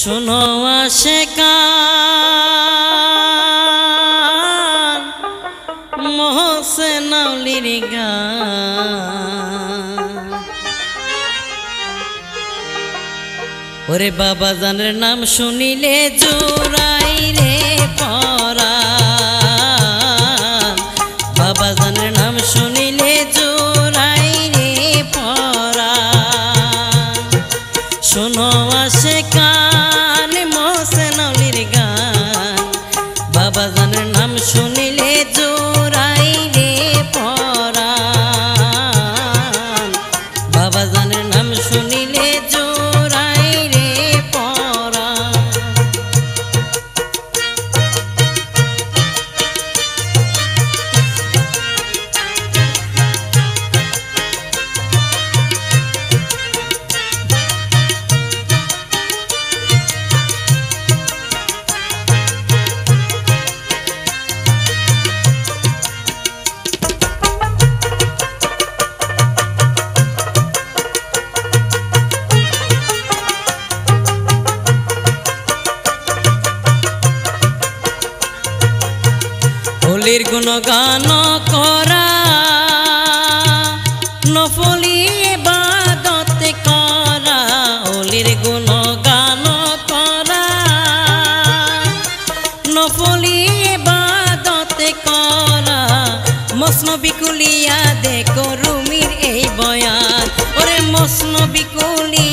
শোনো আসে কান মহসেন গান। ওরে বাবা জানের নাম শুনিলে জোরাই রে বাবা জানের নাম শুনিলে জোরাই হোলির গুণগান করা। নফলি বাদতে করা হোলির গুণগান করা। নফলি বাদতে করা মসন বিকুলিয়া দেখো রুমির এই বয়ান। ওরে মসন বিকুলিয়া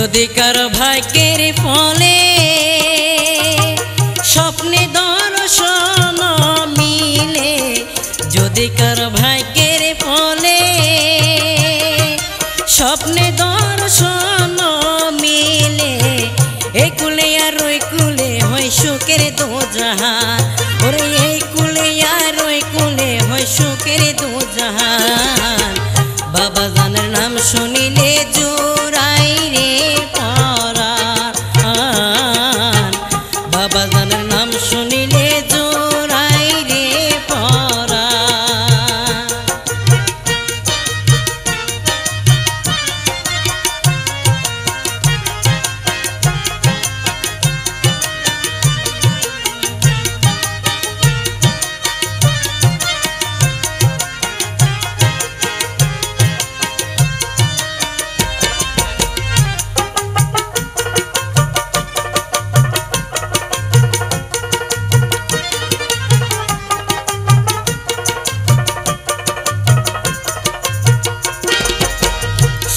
যদি কারও ভাগ্যের ফলে স্বপ্নে দর্শন মিলে, যদি কারও ভাগ্যের ফলে স্বপ্নে দর্শন মিলে এই কুলে আর ওই কুলে হয় সুখের দোজাহান ওরে এই কুলে আর ওই কুলে হয় সুখের দোজাহান বাবা জানের নাম শুনিলে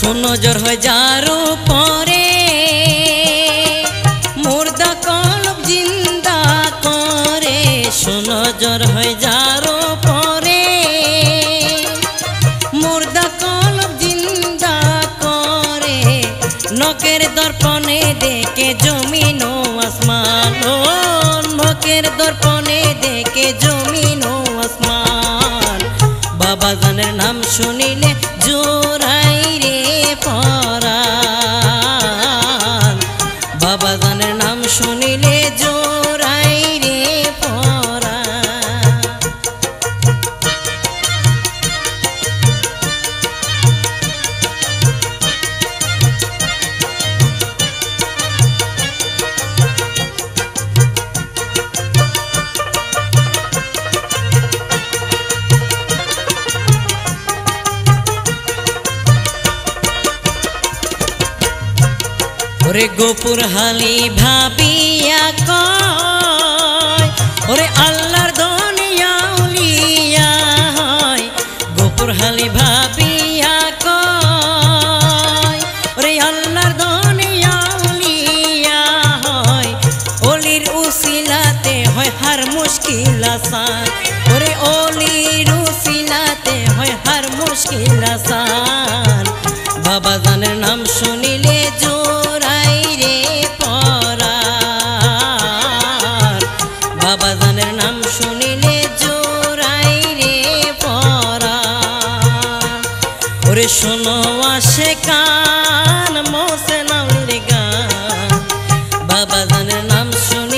সুনজর যারো পরে মুর্দা কলব জিন্দা করে সুনজর যারো পরে মুর্দা কলব জিন্দা করে নকের দর্পণে দেখে জমিন ও আসমান। নকের দর্পণে দেখে জমিন ও আসমান। বাবা জানের নাম শুনিলে ওরে গোপুর হালি ভাবিয়া কয়, ওরে আল্লাহর দনিয়াউলিয়া হয়। গোপুর হালি ভাবিয়া কয়, ওরে আল্লাহর দনিয়াউলিয়া হয়। অলির উসিলাতে হয় হার মুশকিল আসান। ওরে অলির উশিলাতে হয় হার মুশকিল আসান। বাবা জানের নাম শুনি শোনো আসে কান মোসে নামের গান। বাবা জানের নাম শুন।